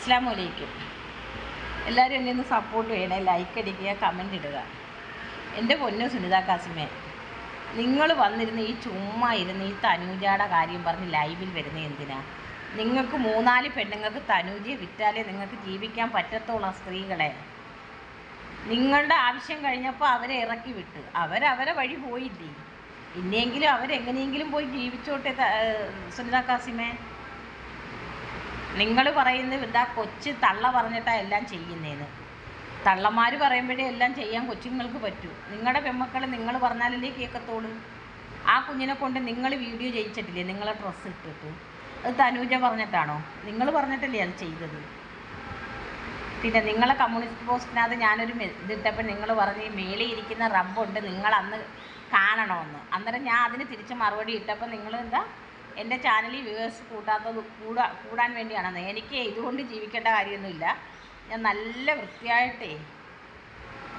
അസ്സാം വലൈക്കും എല്ലാവരും എന്നെ ഒന്ന് സപ്പോർട്ട് ചെയ്യണേ ലൈക്ക് അടിക്കുക കമന്റ് ഇടുക. എന്റെ പൊന്നു സുനിത കാസിമേ നിങ്ങൾ വന്നിരുന്ന് ഈ ചുമ്മാ ഇരുന്ന് ഈ തനൂജയുടെ കാര്യം പറഞ്ഞ് ലൈവിൽ വരുന്ന എന്തിനാ? നിങ്ങൾക്ക് മൂന്നാൽ പെണ്ണുങ്ങൾക്ക് തനൂജയെ വിറ്റാലേ നിങ്ങൾക്ക് ജീവിക്കാൻ പറ്റത്തുള്ളൂ സ്ത്രീകളെ. നിങ്ങളുടെ ആവശ്യം കഴിഞ്ഞപ്പോൾ അവരെ ഇറക്കി വിട്ട്. അവരവരെ വഴി പോയില്ലേ? ഇനിയെങ്കിലും അവരെങ്ങനെയെങ്കിലും പോയി ജീവിച്ചോട്ടെ സുനിത കാസിമേ. നിങ്ങൾ പറയുന്നത് എന്താ കൊച്ച് തള്ള പറഞ്ഞിട്ടാ എല്ലാം ചെയ്യുന്നതെന്ന് തള്ളമാർ പറയുമ്പോഴേ എല്ലാം ചെയ്യാൻ കൊച്ചുങ്ങൾക്ക് പറ്റൂ. നിങ്ങളുടെ പെമ്മക്കൾ നിങ്ങൾ പറഞ്ഞാലല്ലേ കേൾക്കത്തോളൂ ആ കുഞ്ഞിനെ കൊണ്ട് നിങ്ങൾ വീഡിയോ ചെയ്യിച്ചിട്ടില്ലേ നിങ്ങളെ ഡ്രസ്സ് ഇട്ടിട്ട്. അത് തനൂജ പറഞ്ഞിട്ടാണോ? നിങ്ങൾ പറഞ്ഞിട്ടല്ലേ അത് ചെയ്തത്? പിന്നെ നിങ്ങളെ കമ്മ്യൂണിസ്റ്റ് പോസ്റ്റിനകത്ത് ഞാനൊരു ഇതിട്ടപ്പോൾ നിങ്ങൾ പറഞ്ഞ് മേളിൽ ഇരിക്കുന്ന റബ്ബുണ്ട് നിങ്ങൾ അന്ന് കാണണമെന്ന്. അന്നേരം ഞാൻ അതിന് തിരിച്ച് മറുപടി ഇട്ടപ്പോൾ നിങ്ങൾ എന്താ എന്റെ ചാനലിൽ വ്യൂവേഴ്സ് കൂട്ടാത്തത് കൂടാ കൂടാൻ വേണ്ടിയാണെന്ന് എനിക്ക് ഇതുകൊണ്ട് ജീവിക്കേണ്ട കാര്യമൊന്നുമില്ല. ഞാൻ നല്ല വൃത്തിയായിട്ടേ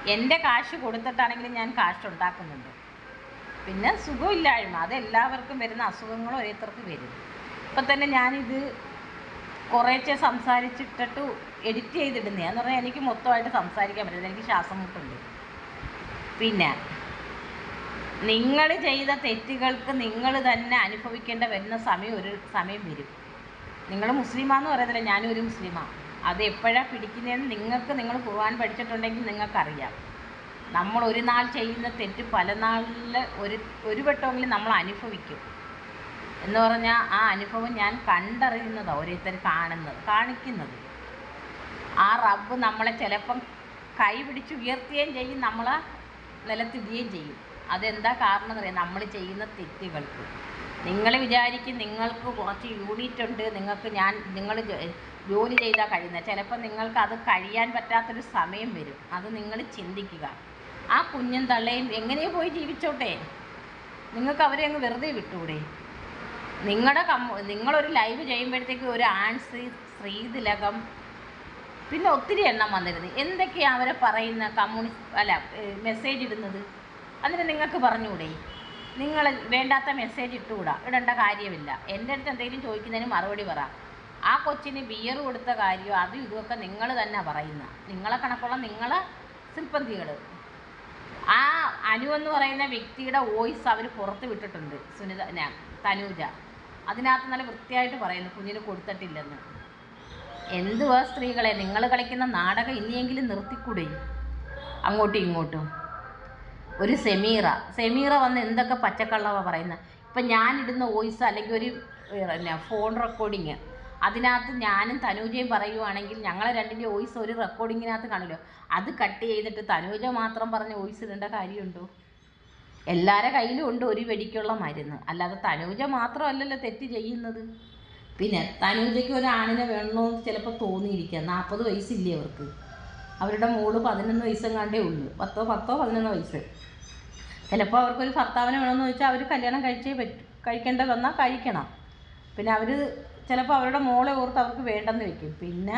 എന്റെ കാശ് കൊടുത്തിട്ടാണെങ്കിലും ഞാൻ കാശ് ഉണ്ടാക്കുന്നുണ്ട്. പിന്നെ സുഖമില്ലായ്മ. അതെല്ലാവർക്കും വരുന്ന അസുഖങ്ങൾ ഓരോരുത്തർക്ക് വരും. ഇപ്പം തന്നെ ഞാനിത് കുറേച്ചെ സംസാരിച്ചിട്ടിട്ട് എഡിറ്റ് ചെയ്തിടുന്നേ. എന്ന് പറഞ്ഞാൽ എനിക്ക് മൊത്തമായിട്ട് സംസാരിക്കാൻ പറ്റില്ല. എനിക്ക് ശ്വാസം മുട്ടുണ്ട്. പിന്നെ നിങ്ങൾ ചെയ്ത തെറ്റുകൾക്ക് നിങ്ങൾ തന്നെ അനുഭവിക്കേണ്ട വരുന്ന സമയം ഒരു സമയം വരും. നിങ്ങൾ മുസ്ലിമാന്ന് പറയത്തില്ല ഞാനും ഒരു മുസ്ലിമാണ് അത് എപ്പോഴാണ് പിടിക്കുന്നതെന്ന് നിങ്ങൾക്ക് നിങ്ങൾ ഖുർആൻ പഠിച്ചിട്ടുണ്ടെങ്കിൽ നിങ്ങൾക്കറിയാം. നമ്മൾ ഒരു നാൾ ചെയ്യുന്ന തെറ്റ് പല നാളിൽ ഒരു ഒരു വട്ടമെങ്കിലും നമ്മൾ അനുഭവിക്കും. എന്ന് പറഞ്ഞാൽ ആ അനുഭവം ഞാൻ കണ്ടറിയുന്നതാണ് ഓരോരുത്തർ കാണുന്നത് കാണിക്കുന്നത്. ആ റബ്ബ് നമ്മളെ ചിലപ്പം കൈ പിടിച്ച് ഉയർത്തുകയും ചെയ്യും നമ്മളെ നിലത്തിടുകയും ചെയ്യും. അതെന്താ കാരണം എന്നറിയാം? നമ്മൾ ചെയ്യുന്ന തെറ്റുകൾക്ക്. നിങ്ങൾ വിചാരിക്കും നിങ്ങൾക്ക് കുറച്ച് യൂണിറ്റ് ഉണ്ട് നിങ്ങൾക്ക് ഞാൻ നിങ്ങൾ ജോലി ചെയ്താൽ കഴിയുന്നത്. ചിലപ്പോൾ നിങ്ങൾക്ക് അത് കഴിയാൻ പറ്റാത്തൊരു സമയം വരും. അത് നിങ്ങൾ ചിന്തിക്കുക. ആ കുഞ്ഞും തള്ളയും എങ്ങനെ പോയി ജീവിച്ചോട്ടെ? നിങ്ങൾക്ക് അവരെ അങ്ങ് വെറുതെ വിട്ടൂടെ? നിങ്ങളുടെ കമ്മ നിങ്ങളൊരു ലൈവ് ചെയ്യുമ്പോഴത്തേക്ക് ഒരു ആൺ സ്ത്രീ ശ്രീതിലകം പിന്നെ ഒത്തിരി എണ്ണം വന്നിരുന്നു. എന്തൊക്കെയാണ് അവരെ പറയുന്ന കമ്മ്യൂണിസ്റ്റ് അല്ല മെസ്സേജ് ഇടുന്നത്? അതിന് നിങ്ങൾക്ക് പറഞ്ഞുകൂടെ? നിങ്ങൾ വേണ്ടാത്ത മെസ്സേജ് ഇട്ടുകൂടാ? ഇടേണ്ട കാര്യമില്ല. എന്റെ അടുത്ത് എന്തെങ്കിലും ചോദിക്കുന്നതിന് മറുപടി പറ. ആ കൊച്ചിന് ബിയർ കൊടുത്ത കാര്യം അതും ഇതുമൊക്കെ നിങ്ങൾ തന്നെ പറയുന്ന. നിങ്ങളെ കണക്കുള്ള നിങ്ങളെ സിൽപ്പന്തികൾ ആ അനു എന്ന് പറയുന്ന വ്യക്തിയുടെ വോയിസ് അവർ പുറത്ത് വിട്ടിട്ടുണ്ട്. സുനിത ഞാൻ തനൂജ. അതിനകത്ത് നല്ല വൃത്തിയായിട്ട് പറയുന്നു. കുഞ്ഞിന് കൊടുത്തിട്ടില്ലെന്ന്. എന്തുവാ സ്ത്രീകളെ? നിങ്ങൾ കളിക്കുന്ന നാടകം ഇനിയെങ്കിലും നിർത്തിക്കൂടെ? അങ്ങോട്ടും ഇങ്ങോട്ടും. ഒരു സെമീറ. സെമീറ വന്ന് എന്തൊക്കെ പച്ചക്കള്ളവാ പറയുന്നത് ഇപ്പം ഞാനിടുന്ന വോയിസ് അല്ലെങ്കിൽ ഒരു പിന്നെ ഫോൺ റെക്കോർഡിങ് അതിനകത്ത് ഞാനും തനൂജയും പറയുവാണെങ്കിൽ ഞങ്ങളെ രണ്ടിന്റെ വോയിസ് ഒരു റെക്കോർഡിങ്ങിനകത്ത് കാണില്ലോ? അത് കട്ട് ചെയ്തിട്ട് തനൂജ മാത്രം പറഞ്ഞ വോയിസ് ഇടേണ്ട കാര്യമുണ്ടോ? എല്ലാവരുടെ കയ്യിലും ഉണ്ട് ഒരു വെടിക്കുള്ള മരുന്ന്. അല്ലാതെ തനൂജ മാത്രമല്ലല്ലോ തെറ്റ് ചെയ്യുന്നത്. പിന്നെ തനൂജയ്ക്ക് ഒരു ആണിനെ വേണമെന്ന് ചിലപ്പോൾ തോന്നിയിരിക്കുക നാൽപ്പത് വയസ്സില്ലേ അവർക്ക്. അവരുടെ മോൾ പതിനൊന്ന് വയസ്സെങ്ങാണ്ടേ ഉള്ളൂ. പത്തോ പത്തോ പതിനൊന്ന് വയസ്സ്. ചിലപ്പോൾ അവർക്കൊരു ഭർത്താവിനെ വേണമെന്ന് വെച്ചാൽ അവർ കല്യാണം കഴിച്ചേ പറ്റും കഴിക്കേണ്ട വന്നാൽ കഴിക്കണം. പിന്നെ അവർ ചിലപ്പോൾ അവരുടെ മോളെ ഓർത്ത് അവർക്ക് വേണ്ടെന്ന് വെക്കും. പിന്നെ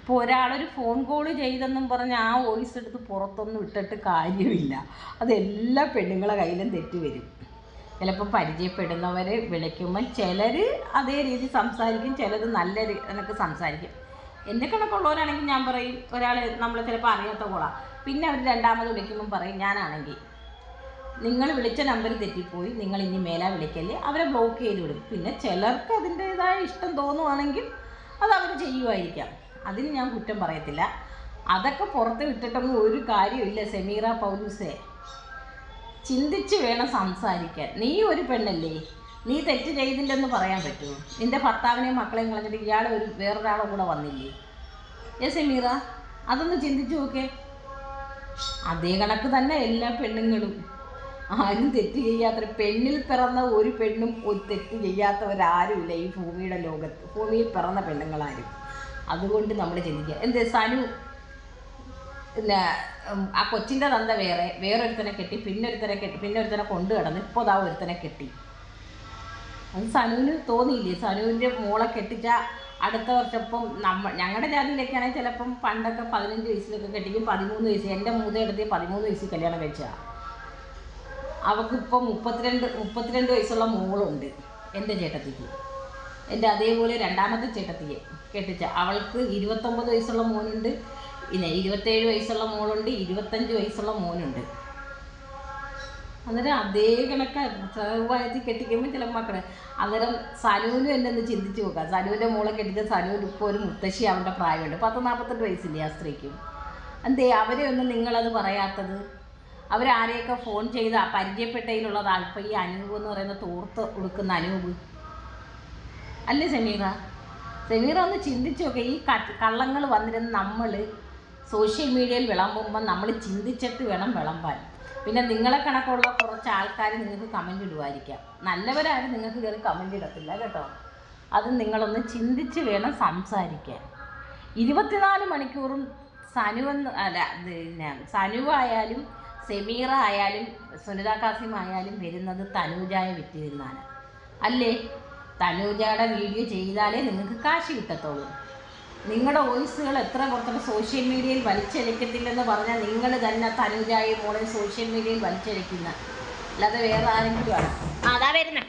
ഇപ്പോൾ ഒരാളൊരു ഫോൺ കോൾ ചെയ്തെന്നും പറഞ്ഞ് ആ വോയിസ് എടുത്ത് പുറത്തൊന്നും ഇട്ടിട്ട് കാര്യമില്ല. അതെല്ലാ പെണ്ണുങ്ങളെ കയ്യിലും തെറ്റി വരും. ചിലപ്പോൾ പരിചയപ്പെടുന്നവരെ വിളിക്കുമ്പോൾ ചിലർ അതേ രീതി സംസാരിക്കും ചിലത് നല്ല രീതി കണക്ക് സംസാരിക്കും. എന്റെ കണക്കുള്ളവരാണെങ്കിൽ ഞാൻ പറയും ഒരാൾ നമ്മൾ ചിലപ്പോൾ അറിയാത്ത കോളാ. പിന്നെ അവർ രണ്ടാമത് വിളിക്കുമ്പം പറയും ഞാനാണെങ്കിൽ. നിങ്ങൾ വിളിച്ച നമ്പർ തെറ്റിപ്പോയി നിങ്ങൾ ഇനി മേലാ വിളിക്കല്ലേ അവരെ ബ്ലോക്ക് ചെയ്ത് വിടും. പിന്നെ ചിലർക്ക് അതിന്റേതായ ഇഷ്ടം തോന്നുവാണെങ്കിൽ അത് അവർ ചെയ്യുമായിരിക്കാം അതിന് ഞാൻ കുറ്റം പറയത്തില്ല. അതൊക്കെ പുറത്ത് വിട്ടിട്ടൊന്നും ഒരു കാര്യമില്ല സെമീറ പൗലൂസേ. ചിന്തിച്ച് വേണം സംസാരിക്കാൻ. നീ ഒരു പെണ്ണല്ലേ? നീ തെറ്റ് ചെയ്തില്ലെന്ന് പറയാൻ പറ്റുമോ? നിന്റെ ഭർത്താവിനെയും മക്കളെയും കളഞ്ഞിട്ട് ഇയാൾ ഒരു വേറൊരാളും കൂടെ വന്നില്ലേ? ഏ സെമീറ അതൊന്ന് ചിന്തിച്ചു നോക്കേ. അതേ കണക്ക് തന്നെ എല്ലാ പെണ്ണുങ്ങളും. ആരും തെറ്റ് ചെയ്യാത്ത പെണ്ണിൽ പിറന്ന ഒരു പെണ്ണും ഒരു തെറ്റ് ചെയ്യാത്തവരാരുമില്ല ഈ ഭൂമിയുടെ ലോകത്ത്. ഭൂമിയിൽ പിറന്ന പെണ്ണുങ്ങളാരും. അതുകൊണ്ട് നമ്മൾ ചിന്തിക്കുക. എന്ത് സനു പിന്നെ ആ കൊച്ചിന്റെ തന്ത വേറെ. വേറൊരുത്തനെ കെട്ടി പിന്നൊരുത്തനെ കെട്ടി പിന്നൊരുത്തനെ കൊണ്ടു കിടന്ന് ഇപ്പോൾ അതാ ഒരുത്തനെ കെട്ടി. അത് സനുവിന് തോന്നിയില്ലേ? സനുവിന്റെ മോളെ കെട്ടിച്ച അടുത്ത വർഷപ്പം ഇപ്പം നമ്മ ഞങ്ങളുടെ ജാതിയിലേക്കാണെങ്കിൽ ചിലപ്പം പണ്ടൊക്കെ പതിനഞ്ച് വയസ്സിലൊക്കെ കെട്ടിക്കും പതിമൂന്ന് വയസ്സ്. എന്റെ മൂതയെടുത്ത് പതിമൂന്ന് വയസ്സിൽ കല്യാണം കഴിച്ചതാണ് അവൾക്കിപ്പോൾ മുപ്പത്തിരണ്ട് മുപ്പത്തിരണ്ട് വയസ്സുള്ള മോളുണ്ട് എന്റെ ചേട്ടത്തിക്ക്. എന്റെ അതേപോലെ രണ്ടാമത്തെ ചേട്ടത്തിയെ കെട്ടിച്ച. അവൾക്ക് ഇരുപത്തൊമ്പത് വയസ്സുള്ള മോനുണ്ട്. പിന്നെ ഇരുപത്തേഴ് വയസ്സുള്ള മോളുണ്ട് ഇരുപത്തഞ്ച് വയസ്സുള്ള മോനുണ്ട്. അന്നേരം അതേ കണക്കായിരുന്നു. ചെറുപ്രായത്തിൽ കെട്ടിക്കുമ്പോൾ ചില മക്കളെ അന്നേരം സനൂനും എന്നെ ഒന്ന് ചിന്തിച്ച് നോക്കാം. സനൂന്റെ മോളെ കെട്ടിച്ച സനുവിന് ഇപ്പോൾ ഒരു മുത്തശ്ശി അവന്റെ പ്രായമുണ്ട്. പത്ത് നാൽപ്പത്തെട്ട് വയസ്സില്ലേ ആ സ്ത്രീക്കും? എന്തേ അവരെ ഒന്നും നിങ്ങളത് പറയാത്തത്? അവരാരെയൊക്കെ ഫോൺ ചെയ്ത് പരിചയപ്പെട്ടതിലുള്ള താല്പര്യം ഈ അനൂപ് എന്ന് പറയുന്ന തോർത്ത് കൊടുക്കുന്ന അനൂപ്? അല്ലേ സെമീറ? സെമീറ ഒന്ന് ചിന്തിച്ചു നോക്കെ. ഈ കള്ളങ്ങൾ വന്നിരുന്ന് നമ്മൾ സോഷ്യൽ മീഡിയയിൽ വിളമ്പുമ്പോൾ നമ്മൾ ചിന്തിച്ചിട്ട് വേണം വിളമ്പാൻ. പിന്നെ നിങ്ങളെ കണക്കുള്ള കുറച്ച് ആൾക്കാർ നിങ്ങൾക്ക് കമന്റ് ഇടുമായിരിക്കാം നല്ലവരാരും നിങ്ങൾക്ക് കയറി കമന്റ് ഇടത്തില്ല കേട്ടോ. അത് നിങ്ങളൊന്ന് ചിന്തിച്ച് വേണം സംസാരിക്കാൻ. ഇരുപത്തിനാല് മണിക്കൂറും സനുവെന്ന് അല്ല പിന്നെ സനുവായാലും സെമീറ ആയാലും സുനിത കാസിം ആയാലും വരുന്നത് തനൂജായ വിറ്റ് അല്ലേ? തനൂജയുടെ വീഡിയോ ചെയ്താലേ നിങ്ങൾക്ക് കാശ് കിട്ടത്തുള്ളൂ. നിങ്ങളുടെ വോയിസുകൾ എത്ര പുറത്തുള്ള സോഷ്യൽ മീഡിയയിൽ വലിച്ചഴിക്കത്തില്ലെന്ന് പറഞ്ഞാൽ നിങ്ങൾ തന്നെ തനുജായി മോളെ സോഷ്യൽ മീഡിയയിൽ വലിച്ചഴിക്കുന്ന അല്ലാതെ വേറെ ആരെങ്കിലും ആണ്? അതാ വരുന്നേ.